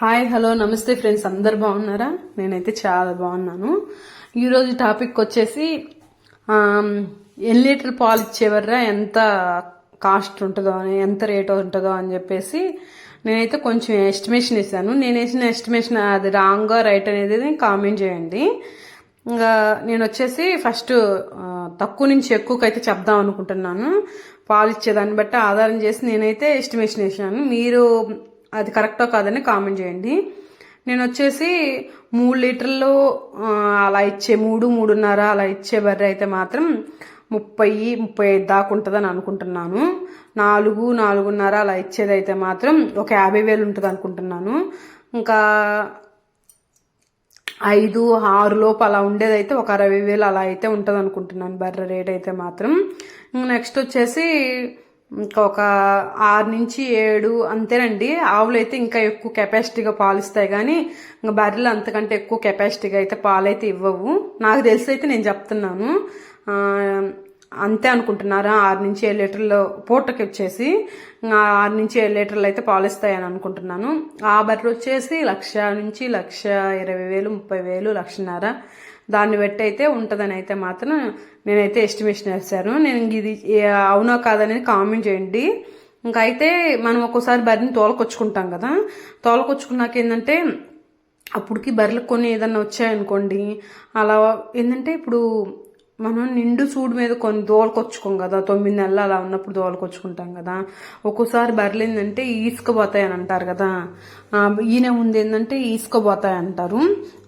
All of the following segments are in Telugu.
హాయ్ హలో నమస్తే ఫ్రెండ్స్. అందరు బాగున్నారా? నేనైతే చాలా బాగున్నాను. ఈరోజు టాపిక్ వచ్చేసి ఎన్ని లీటర్ పాలు ఇచ్చేవర్రా ఎంత కాస్ట్ ఉంటుందో అని ఎంత రేట్ ఉంటుందో అని చెప్పేసి నేనైతే కొంచెం ఎస్టిమేషన్ ఇస్తాను నేను వేసిన ఎస్టిమేషన్ అది రాంగా రైట్ అనేది కామెంట్ చేయండి. ఇంకా నేను వచ్చేసి ఫస్ట్ తక్కువ నుంచి ఎక్కువకైతే అయితే చెప్దాం అనుకుంటున్నాను. పాలు ఇచ్చేదాన్ని బట్టి ఆధారం చేసి నేనైతే ఎస్టిమేషన్ వేసాను. మీరు అది కరెక్టో కాదని కామెంట్ చేయండి. నేను వచ్చేసి మూడు లీటర్లు అలా ఇచ్చే మూడు మూడున్నర అలా ఇచ్చే బర్రె అయితే మాత్రం ముప్పై ముప్పై ఐదు దాకా ఉంటుందని అనుకుంటున్నాను. నాలుగు నాలుగున్నర అలా ఇచ్చేదైతే మాత్రం ఒక యాభై వేలు ఉంటుంది అనుకుంటున్నాను. ఇంకా ఐదు ఆరు లోపు అలా ఉండేదైతే ఒక అరవై వేలు అలా అయితే ఉంటుంది అనుకుంటున్నాను బర్రె రేట్ అయితే మాత్రం. నెక్స్ట్ వచ్చేసి ఇంకా ఒక ఆరు నుంచి ఏడు అంతేనండి. ఆవులు అయితే ఇంకా ఎక్కువ కెపాసిటీగా పాలు ఇస్తాయి కానీ ఇంకా బర్రెలు అంతకంటే ఎక్కువ కెపాసిటీగా అయితే పాలు అయితే ఇవ్వవు. నాకు తెలిసి అయితే నేను చెప్తున్నాను. అంతే అనుకుంటున్నారా? ఆరు నుంచి ఏడు లీటర్లు పూటకి వచ్చేసి ఆరు నుంచి ఏడు లీటర్లు అయితే పాలిస్తాయని అనుకుంటున్నాను. ఆ బర్రెలు వచ్చేసి లక్ష నుంచి లక్ష ఇరవై వేలు ముప్పై వేలు లక్షన్నర దాన్ని బట్టి అయితే ఉంటుందని అయితే మాత్రం నేనైతే ఎస్టిమేషన్ వేశాను. నేను ఇది అవునో కాదనేది కామెంట్ చేయండి. ఇంకా అయితే మనం ఒక్కోసారి బర్రెని తోలకొచ్చుకుంటాం కదా. తోలకొచ్చుకున్నాక ఏంటంటే అప్పటికి బర్రెలకు కొన్ని ఏదన్నా వచ్చాయనుకోండి అలా ఏంటంటే ఇప్పుడు మనం నిండు చూడు మీద కొన్ని దోలకొచ్చుకోం కదా తొమ్మిది నెలలు అలా ఉన్నప్పుడు దోలకొచ్చుకుంటాం కదా. ఒక్కోసారి బర్లేందంటే ఈసుకుపోతాయి అని అంటారు కదా ఈయన ఉంది ఏంటంటే ఈసుకుపోతాయి అంటారు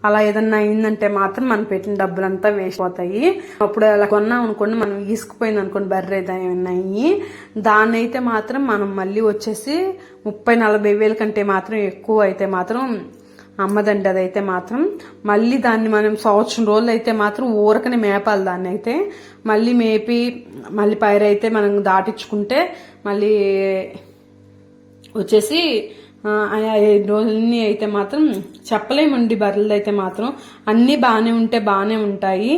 అలా ఏదన్నా అయిందంటే మాత్రం మనం పెట్టిన డబ్బులంతా వేస్ట్ అవుతాయి అప్పుడు అలా కొన్నాం అనుకోండి మనం ఈసుకుపోయింది అనుకోండి బర్రె ఏదైనా అయ్యి దాన్ని అయితే మాత్రం మనం మళ్ళీ వచ్చేసి ముప్పై నలభై వేల కంటే మాత్రం ఎక్కువ అయితే మాత్రం అమ్మదండి అదైతే మాత్రం. మళ్ళీ దాన్ని మనం సంవత్సరం రోజులు అయితే మాత్రం ఊరకనే మేపాలి దాన్ని అయితే. మళ్ళీ మేపి మళ్ళీ పైరు అయితే మనం దాటించుకుంటే మళ్ళీ వచ్చేసి ఐదు రోజులని అయితే మాత్రం చెప్పలేమండి బర్రెలు అయితే మాత్రం. అన్నీ బాగానే ఉంటే బాగానే ఉంటాయి.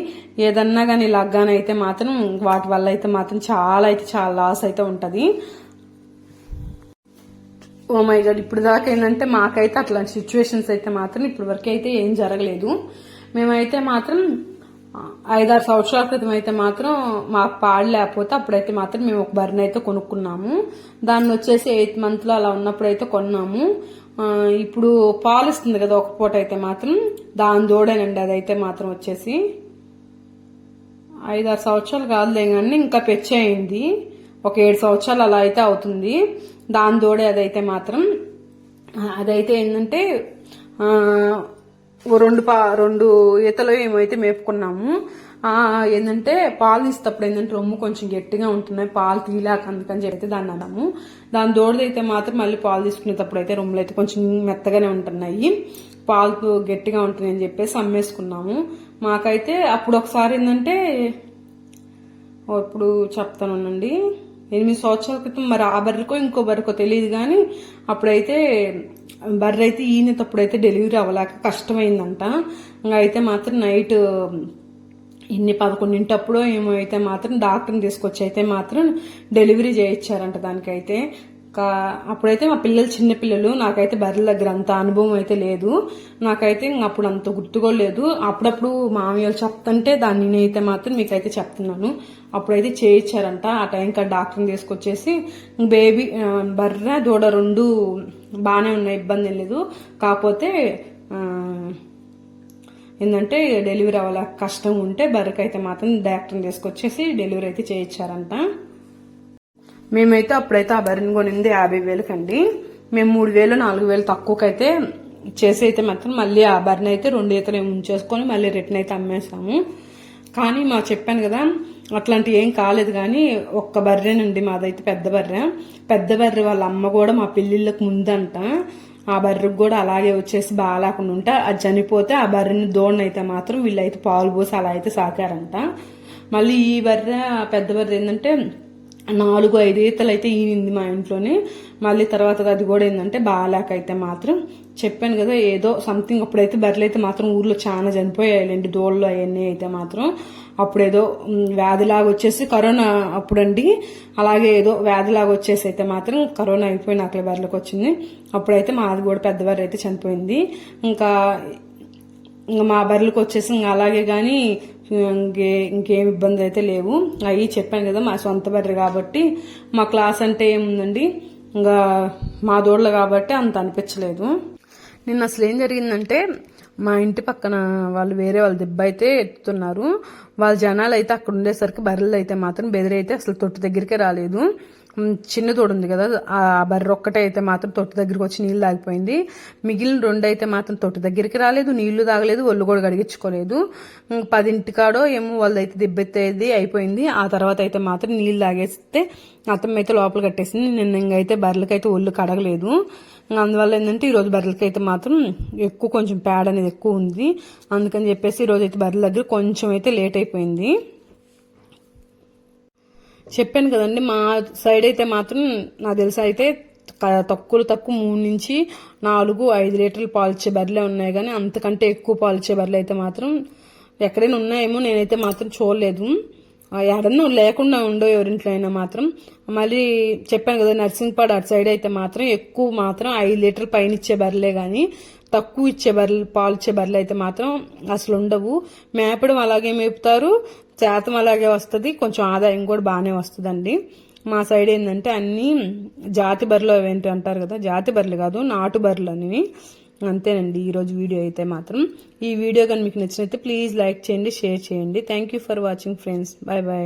ఏదన్నా కానీ లగ్గానైతే మాత్రం వాటి వల్ల అయితే మాత్రం చాలా అయితే చాలా లాస్ అయితే ఉంటుంది. ఓ మై గాడ్ ఇప్పుడు దాకా ఏంటంటే మాకైతే అట్లాంటి సిచ్యువేషన్స్ అయితే మాత్రం ఇప్పుడు వరకు అయితే ఏం జరగలేదు. మేమైతే మాత్రం ఐదారు సంవత్సరాల క్రితం అయితే మాత్రం మాకు పాడు లేకపోతే అప్పుడైతే మాత్రం మేము ఒక బర్రెని అయితే కొనుక్కున్నాము. దాన్ని వచ్చేసి ఎయిత్ మంత్లో అలా ఉన్నప్పుడు అయితే కొన్నాము. ఇప్పుడు పాలు ఇస్తుంది కదా ఒక పూట అయితే మాత్రం దాని దూడేనండి అదైతే మాత్రం వచ్చేసి. ఐదారు సంవత్సరాలు కాదులే కానీ ఇంకా పెచ్చయింది. ఒక ఏడు సంవత్సరాలు అలా అయితే అవుతుంది. దాని తోడే అదైతే మాత్రం అదైతే ఏంటంటే రెండు పా రెండు ఈతలు ఏమైతే మేపుకున్నాము ఏంటంటే పాలు తీసేటప్పుడు ఏంటంటే రొమ్ము కొంచెం గట్టిగా ఉంటున్నాయి పాలు తీలాక అందుకని చెప్పి దాన్ని అన్నాము. దాని దోడదైతే మాత్రం మళ్ళీ పాలు తీసుకునేటప్పుడు అయితే రొమ్ములు అయితే కొంచెం మెత్తగానే ఉంటున్నాయి పాలు గట్టిగా ఉంటున్నాయని చెప్పేసి అమ్మేసుకున్నాము. మాకైతే అప్పుడు ఒకసారి ఏంటంటే ఓ, ఇప్పుడు చెప్తానండి ఎనిమిది సంవత్సరాల క్రితం మరి ఆ బర్రెకో ఇంకో బర్రెకో తెలియదు కానీ అప్పుడైతే బర్రె అయితే ఈయనతప్పుడైతే డెలివరీ అవ్వలేక కష్టమైందంట. ఇంకా అయితే మాత్రం నైట్ ఎన్ని పదకొండింటప్పుడో ఏమో అయితే మాత్రం డాక్టర్ని తీసుకొచ్చి అయితే మాత్రం డెలివరీ చేయించారంట దానికైతే. కా అప్పుడైతే మా పిల్లలు చిన్న పిల్లలు నాకైతే బర్రెల దగ్గర అంత అనుభవం అయితే లేదు. నాకైతే ఇంక అప్పుడు అంత గుర్తుకోలేదు. అప్పుడప్పుడు మామయ్య వాళ్ళు చెప్తుంటే దాన్ని నేనైతే మాత్రం మీకైతే చెప్తున్నాను. అప్పుడైతే చేయించారంట. ఆ టైంకి ఆ డాక్టర్ని తీసుకొచ్చేసి బేబీ బర్రె దూడ రెండు బాగానే ఉన్నాయి ఇబ్బంది లేదు. కాకపోతే ఏంటంటే డెలివరీ అవ్వాలి కష్టం ఉంటే బర్రెకైతే మాత్రం డాక్టర్ని తీసుకొచ్చేసి డెలివరీ అయితే చేయించారంట. మేమైతే అప్పుడైతే ఆ బరిని కొనింది యాభై వేలకండి. మేము మూడు వేలు నాలుగు వేలు తక్కువకైతే చేసి అయితే మాత్రం మళ్ళీ ఆ బరిని అయితే రెండు ఈతలు ఉంచేసుకొని మళ్ళీ రిటర్న్ అయితే అమ్మేసాము కానీ మా చెప్పాను కదా అట్లాంటి ఏం కాలేదు కానీ ఒక్క బర్రెనండి మాదైతే పెద్ద బర్రె. పెద్ద బర్రె వాళ్ళ అమ్మ కూడా మా పెళ్ళిళ్ళకి ముందంట. ఆ బర్రెకి కూడా అలాగే వచ్చేసి బాగాలేకుండా ఉంటే అది చనిపోతే ఆ బర్రెని దోడనైతే మాత్రం వీళ్ళైతే పాలు పోసి అలా అయితే సాకారంట. మళ్ళీ ఈ బర్రె పెద్ద బర్రె ఏంటంటే నాలుగు ఐదు ఈతలు అయితే ఈనింది మా ఇంట్లోనే. మళ్ళీ తర్వాత అది కూడా ఏంటంటే బాగాలేక అయితే మాత్రం చెప్పాను కదా ఏదో సంథింగ్ అప్పుడైతే బర్రెలు అయితే మాత్రం ఊర్లో చాలా చనిపోయాయండి దోళ్ళు అవన్నీ అయితే మాత్రం. అప్పుడేదో వ్యాధిలాగా వచ్చేసి కరోనా అప్పుడండి. అలాగే ఏదో వ్యాధిలాగా వచ్చేసి అయితే మాత్రం కరోనా అయిపోయి నాకు బర్రెలకు వచ్చింది. అప్పుడైతే మాది కూడా పెద్దవారు అయితే చనిపోయింది. ఇంకా ఇంకా మా బర్రెలకు వచ్చేసి ఇంకా అలాగే కానీ ఇంకే ఇంకేం ఇబ్బంది అయితే లేవు. అవి చెప్పాను కదా మా సొంత బర్రె కాబట్టి మా క్లాస్ అంటే ఏముందండి? ఇంకా మా దూడలు కాబట్టి అంత అనిపించలేదు. నిన్న అసలు ఏం జరిగిందంటే మా ఇంటి పక్కన వాళ్ళు వేరే వాళ్ళ దెబ్బ అయితే ఎత్తుతున్నారు. వాళ్ళ జనాలు అయితే అక్కడ ఉండేసరికి బర్రెలు అయితే మాత్రం బెదిరైతే అసలు తొట్టు దగ్గరికే రాలేదు. చిన్న తోడు ఉంది కదా ఆ బర్రె ఒక్కటే అయితే మాత్రం తొట్టు దగ్గరికి వచ్చి నీళ్ళు తాగిపోయింది. మిగిలిన రెండు అయితే మాత్రం తొట్టు దగ్గరికి రాలేదు నీళ్ళు తాగలేదు ఒళ్ళు కూడా గడిగించుకోలేదు పదింటికాడో పదింటి కాడో ఏమో వాళ్ళదైతే దిబ్బెత్తేది అయిపోయింది. ఆ తర్వాత అయితే మాత్రం నీళ్ళు తాగేస్తే అత్తమ్మ అయితే లోపల కట్టేసింది. నిన్న ఇంకైతే బర్రెలకైతే ఒళ్ళు కడగలేదు. అందువల్ల ఏంటంటే ఈరోజు బర్రెలకి అయితే మాత్రం ఎక్కువ కొంచెం పేడ అనేది ఎక్కువ ఉంది. అందుకని చెప్పేసి ఈరోజు అయితే బర్రెల దగ్గర కొంచెం అయితే లేట్ అయిపోయింది. చెప్పాను కదండి మా సైడ్ అయితే మాత్రం నాకు తెలిసి అయితే తక్కువ తక్కువ మూడు నుంచి నాలుగు ఐదు లీటర్లు పాలిచ్చే బర్రెలే ఉన్నాయి కానీ అంతకంటే ఎక్కువ పాలిచ్చే బర్రెలు అయితే మాత్రం ఎక్కడైనా ఉన్నాయేమో నేనైతే మాత్రం చూడలేదు. ఎవరన్నా ఎక్కడన్నా లేకుండా ఉండో ఎవరింట్లో అయినా మాత్రం. మళ్ళీ చెప్పాను కదా నర్సింగ్పాడు అటు సైడ్ అయితే మాత్రం ఎక్కువ మాత్రం ఐదు లీటర్లు పైన ఇచ్చే బర్రెలే కానీ తక్కువ ఇచ్చే బర్రెలు పాలు ఇచ్చే బర్రెలు అయితే మాత్రం అసలు ఉండవు. మేపడం అలాగే మేపుతారు. శాతం అలాగే వస్తుంది కొంచెం ఆదాయం కూడా బాగానే వస్తుందండి. మా సైడ్ ఏంటంటే అన్నీ జాతి బర్రెలు అవేంటి అంటారు కదా జాతి బర్రెలు కాదు నాటు బర్రెలు అనేవి. అంతేనండి ఈరోజు వీడియో అయితే మాత్రం. ఈ వీడియో కానీ మీకు నచ్చినైతే ప్లీజ్ లైక్ చేయండి షేర్ చేయండి. Thank you for watching friends bye bye